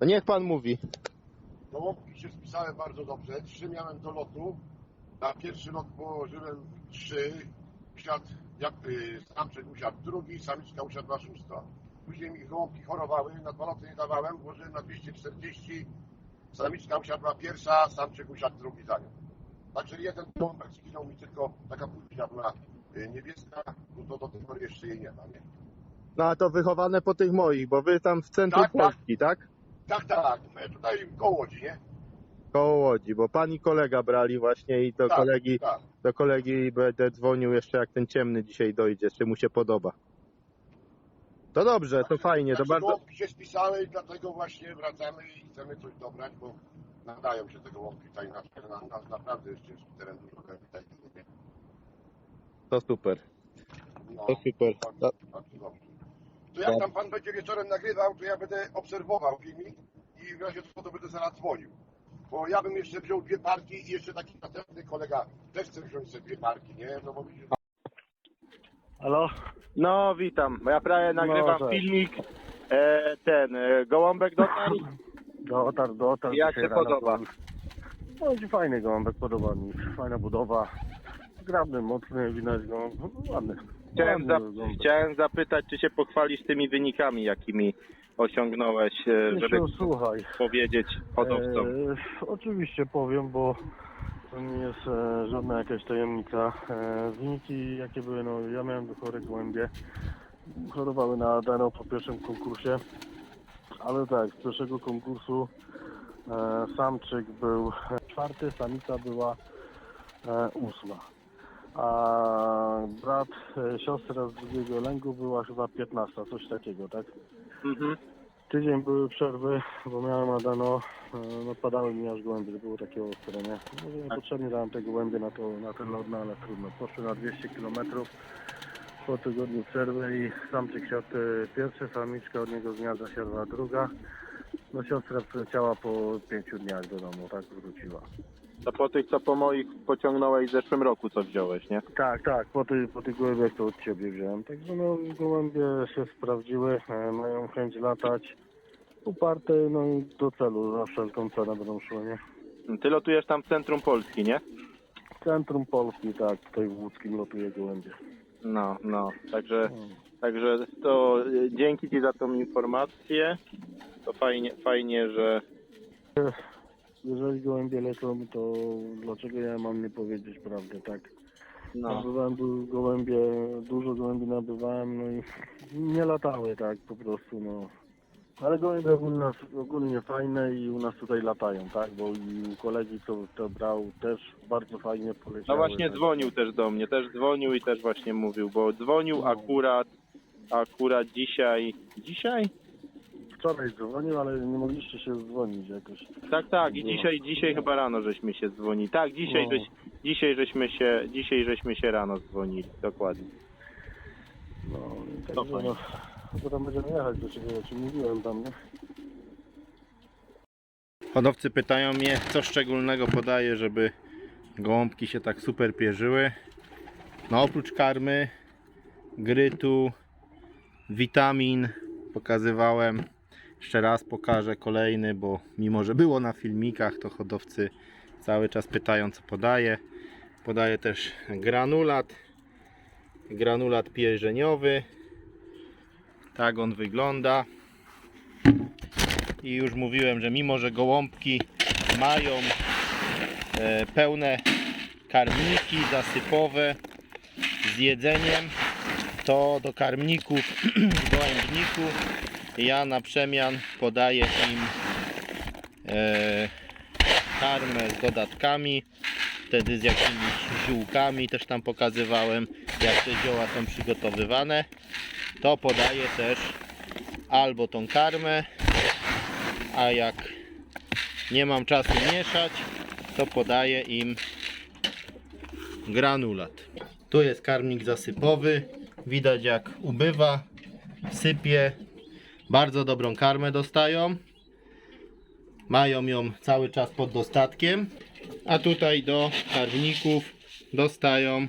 No niech pan mówi. Gołąbki się spisałem bardzo dobrze. Trzy miałem do lotu. Na pierwszy lot położyłem trzy. Usiadł, jak, y, samczyk usiadł drugi, samiczka usiadła szósta. Później mi gołąbki chorowały, na dwa loty nie dawałem, włożyłem na 240. Samiczka usiadła pierwsza, samczyk usiadł drugi za nią. Także jeden gołąbek zginął mi tylko taka płcia była y, niebieska, no to do tej pory jeszcze jej nie ma, nie? No a to wychowane po tych moich, bo wy tam w centrum Tak, tak. Polski, tak? Tak, tak, my tutaj koło Łodzi, nie? Koło Łodzi, bo pan i kolega brali właśnie i do Tak, kolegi, tak. do kolegi będę dzwonił jeszcze jak ten ciemny dzisiaj dojdzie, czy mu się podoba. To dobrze, to fajnie, to Także bardzo... Gołąbki się spisały i dlatego właśnie wracamy i chcemy coś dobrać, bo nadają się te gołąbki tutaj na. Na, na, naprawdę jest ciężki teren, dużo tutaj. To super, No, to super. To. To jak tam pan będzie wieczorem nagrywał, to ja będę obserwował filmik i w razie co to będę zaraz dzwonił. Bo ja bym jeszcze wziął dwie parki i jeszcze taki następny kolega też chce wziąć sobie dwie parki, nie? No bo widzisz, Halo? no witam, bo ja prawie nagrywam cześć. filmik, e, ten, e, gołąbek dotarł. Dotarł, dotarł. Jak dzisiaj się rano podoba? był. No i fajny gołąbek, podoba mi się. Fajna budowa. Zgrabny, mocny, widać go. No, ładny. Chciałem, zap- gołąbek. chciałem zapytać, czy się pochwalisz tymi wynikami, jakimi osiągnąłeś, e, żeby Krzysiu, słuchaj. powiedzieć hodowcom. E, oczywiście powiem, bo to nie jest e, żadna jakaś tajemnica. E, wyniki jakie były, no ja miałem chore gołębie. Chorowały na Adeno po pierwszym konkursie. Ale tak, z pierwszego konkursu e, samczyk był czwarty, samica była e, ósma. A brat, e, siostra z drugiego lęgu była chyba piętnasta, coś takiego, tak? Mhm. Tydzień były przerwy, bo miałem Adano, e, no padały mi aż gołębie, to było takie ostre, nie? Może niepotrzebnie dałem te gołębie na, to, na ten lot, no ale trudno. Poszły na 200 km po tygodniu przerwy i samczyk siadł pierwszy, samiczka od niego z gniazda siadła druga. No siostra przyleciała po pięciu dniach do domu, tak wróciła. To po tych, co po moich pociągnąłeś w zeszłym roku, co wziąłeś, nie? Tak, tak, po, ty, po tych gołębiach to od Ciebie wziąłem. Także no gołębie się sprawdziły, e, mają chęć latać. Uparte, no i do celu, za wszelką cenę będą szły, nie? Ty lotujesz tam w centrum Polski, nie? Centrum Polski, tak, tutaj w Łódzkim lotuje gołębie. No, no. Także, Mm. także to e, dzięki Ci za tą informację. To fajnie, fajnie, że Jeżeli gołębie lecą, to dlaczego ja mam nie powiedzieć prawdę, tak? no, Nabywałem du- gołębie, dużo gołębi nabywałem, no i nie latały tak po prostu, no. Ale gołębie u nas ogólnie fajne i u nas tutaj latają, tak? Bo i u kolegi, co to brał, też bardzo fajnie poleciały. no właśnie tak. dzwonił też do mnie, też dzwonił i też właśnie mówił, bo dzwonił No. akurat, akurat dzisiaj, dzisiaj? Wczoraj dzwonił, ale nie mogliście się dzwonić jakoś. Tak, tak, i dzisiaj, dzisiaj chyba rano żeśmy się dzwonili. Tak, dzisiaj, No. żeś, dzisiaj, żeśmy się, dzisiaj żeśmy się rano dzwonili, dokładnie. No, i To także fajnie. no, to tam będziemy jechać do ciebie, ja ci mówiłem tam, nie? Hodowcy pytają mnie, co szczególnego podaję, żeby gołąbki się tak super pierzyły. No oprócz karmy, grytu, witamin pokazywałem. Jeszcze raz pokażę kolejny, bo mimo, że było na filmikach, to hodowcy cały czas pytają, co podaję. Podaję też granulat, granulat pierzeniowy. Tak on wygląda. I już mówiłem, że mimo, że gołąbki mają e, pełne karmniki zasypowe z jedzeniem, to do karmników w gołębniku ja na przemian podaję im e, karmę z dodatkami, wtedy z jakimiś ziółkami, też tam pokazywałem jak te zioła są przygotowywane. To podaję też albo tą karmę, a jak nie mam czasu mieszać, to podaję im granulat. Tu jest karmnik zasypowy. Widać jak ubywa, sypie. Bardzo dobrą karmę dostają. Mają ją cały czas pod dostatkiem. A tutaj do karmników dostają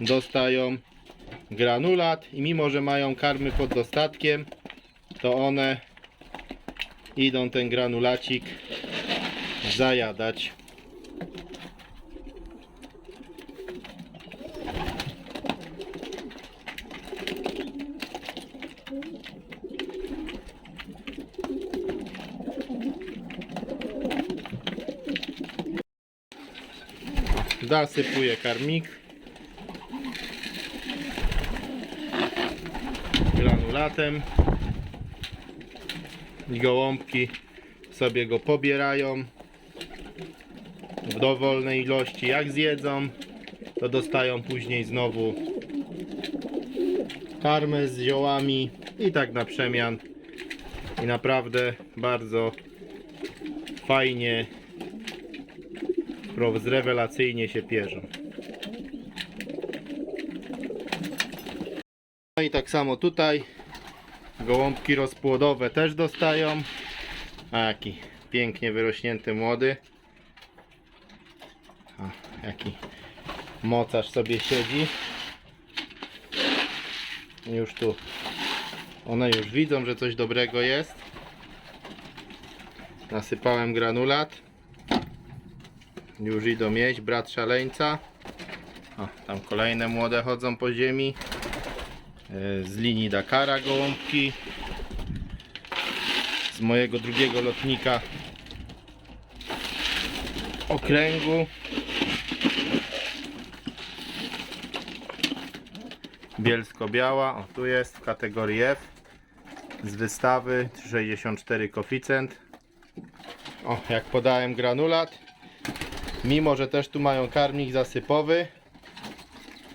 dostają granulat i mimo, że mają karmy pod dostatkiem, to one idą ten granulacik zajadać. Zasypuję karmik. Granulatem. I gołąbki sobie go pobierają w dowolnej ilości. Jak zjedzą, to dostają później znowu karmę z ziołami i tak na przemian. I naprawdę bardzo fajnie rewelacyjnie się pierzą. No i tak samo tutaj gołąbki rozpłodowe też dostają. A jaki pięknie wyrośnięty młody. O, jaki mocarz sobie siedzi. Już tu one już widzą, że coś dobrego jest. Nasypałem granulat. Już idą jeść, brat szaleńca. O, tam kolejne młode chodzą po ziemi. E, Z linii Dakara gołąbki. Z mojego drugiego lotnika okręgu. Bielsko-biała, o tu jest w kategorii F. Z wystawy 64 koficent. O, jak podałem granulat, Mimo, że też tu mają karmik zasypowy,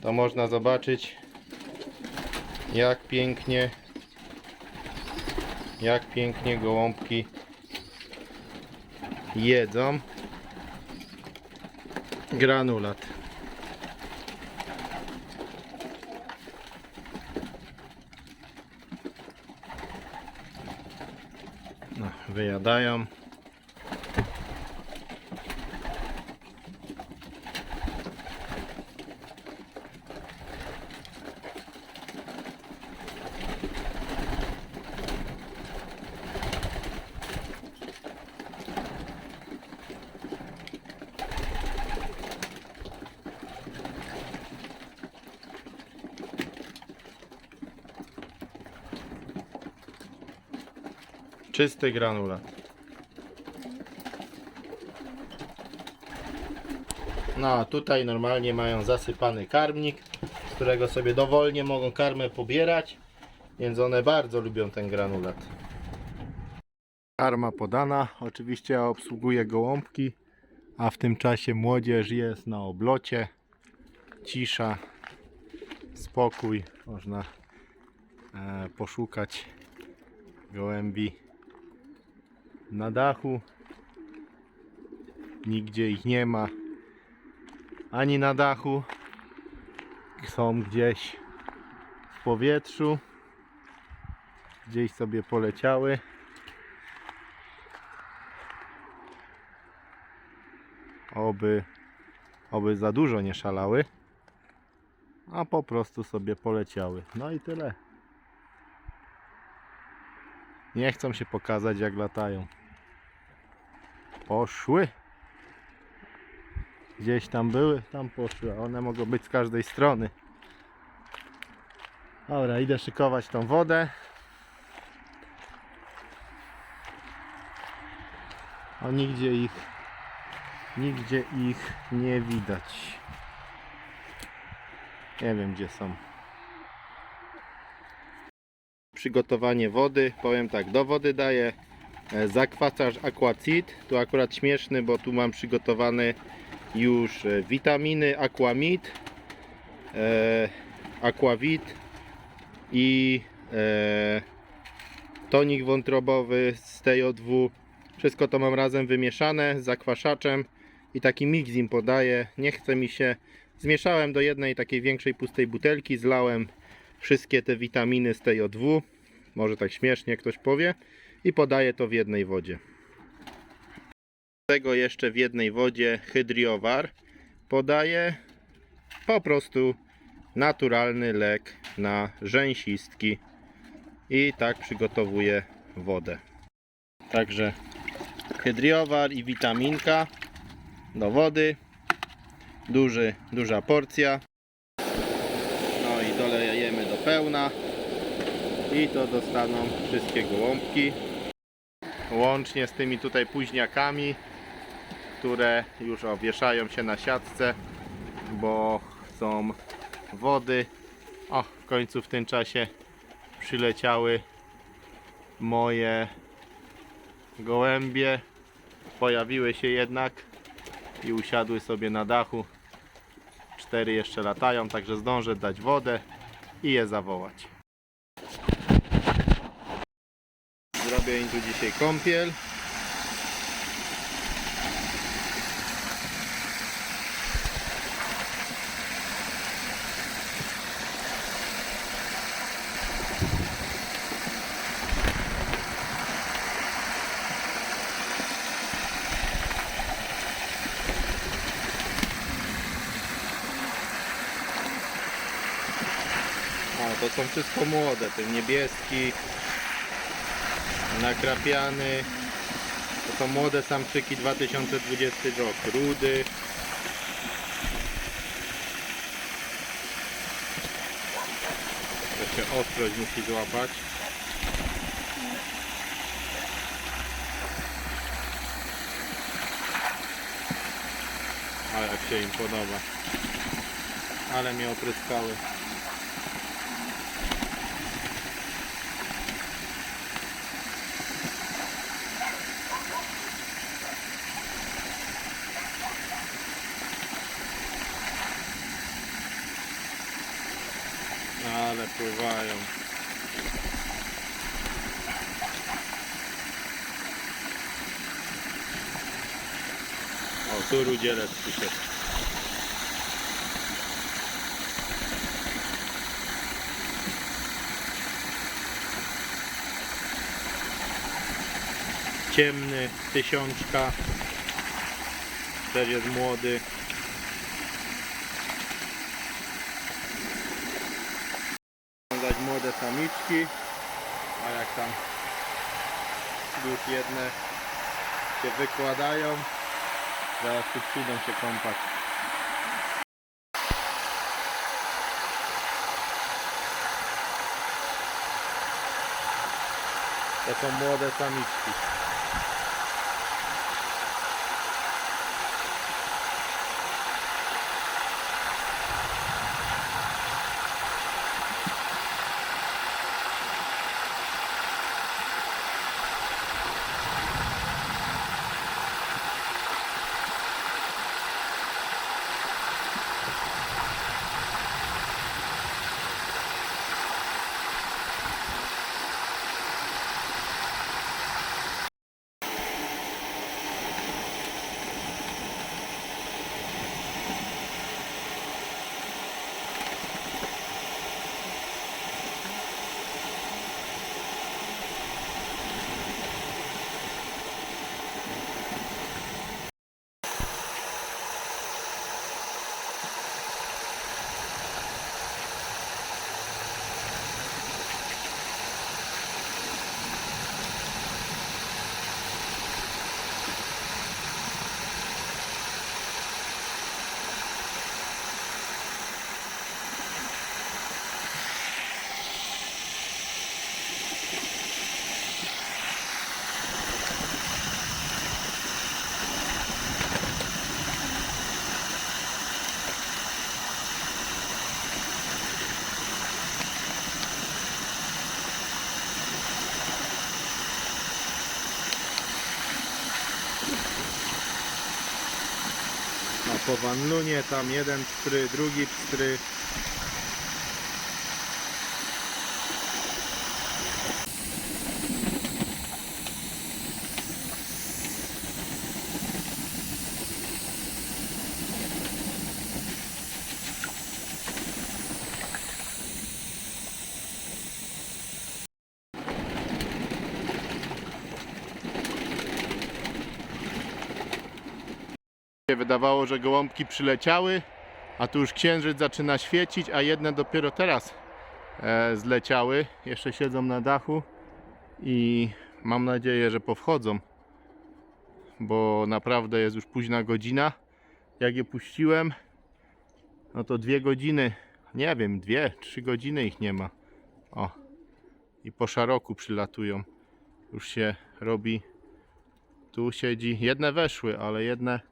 to można zobaczyć jak pięknie jak pięknie gołąbki jedzą granulat. No, wyjadają. Czysty granulat. No a tutaj normalnie mają zasypany karmnik, z którego sobie dowolnie mogą karmę pobierać, więc one bardzo lubią ten granulat. Karma podana, oczywiście ja obsługuję gołąbki, a w tym czasie młodzież jest na oblocie. Cisza, spokój, można e, poszukać gołębi na dachu. Nigdzie ich nie ma. Ani na dachu. Są gdzieś w powietrzu. Gdzieś sobie poleciały. Oby, oby za dużo nie szalały. A po prostu sobie poleciały. No i tyle. Nie chcą się pokazać jak latają. Poszły. Gdzieś tam były, tam poszły, a one mogą być z każdej strony. Dobra, idę szykować tą wodę. A nigdzie ich nigdzie ich nie widać. Nie wiem gdzie są przygotowanie wody. Powiem tak, do wody daję zakwasacz Aquacid. Tu akurat śmieszny, bo tu mam przygotowany już e, witaminy Aquamid, e, Aquavit i e, tonik wątrobowy z TJ2. Wszystko to mam razem wymieszane z zakwaszaczem i taki mix im podaję. Nie chce mi się. Zmieszałem do jednej takiej większej pustej butelki, zlałem wszystkie te witaminy z TJ2, może tak śmiesznie ktoś powie, i podaję to w jednej wodzie. Tego jeszcze w jednej wodzie hydriowar podaję po prostu naturalny lek na rzęsistki i tak przygotowuję wodę. Także hydriowar i witaminka do wody. Duży, duża porcja. No i dolejemy do pełna. I to dostaną wszystkie gołąbki. Łącznie z tymi tutaj późniakami, które już o, wieszają się na siatce, bo chcą wody. O, w końcu w tym czasie przyleciały moje gołębie. Pojawiły się jednak i usiadły sobie na dachu. Cztery jeszcze latają, także zdążę dać wodę i je zawołać. Zrobię im tu dzisiaj kąpiel. To są wszystko młode, ten niebieski, nakrapiany. To są młode samczyki 2020 rok, rudy. To się ostrość musi złapać. A jak się im podoba. Ale mnie opryskały. Ale pływają. O, tu rudzielec przyszedł. Ciemny, tysiączka. Też jest młody. A jak tam już jedne się wykładają, zaraz tu przyjdą się kąpać. To są młode samiczki. Po wanlunie tam jeden pstry, drugi pstry. Się wydawało, że gołąbki przyleciały, a tu już księżyc zaczyna świecić, a jedne dopiero teraz e, zleciały. Jeszcze siedzą na dachu i mam nadzieję, że powchodzą, bo naprawdę jest już późna godzina. Jak je puściłem, no to dwie godziny, nie wiem, dwie, trzy godziny ich nie ma. O, i po szaroku przylatują. Już się robi, tu siedzi, jedne weszły, ale jedne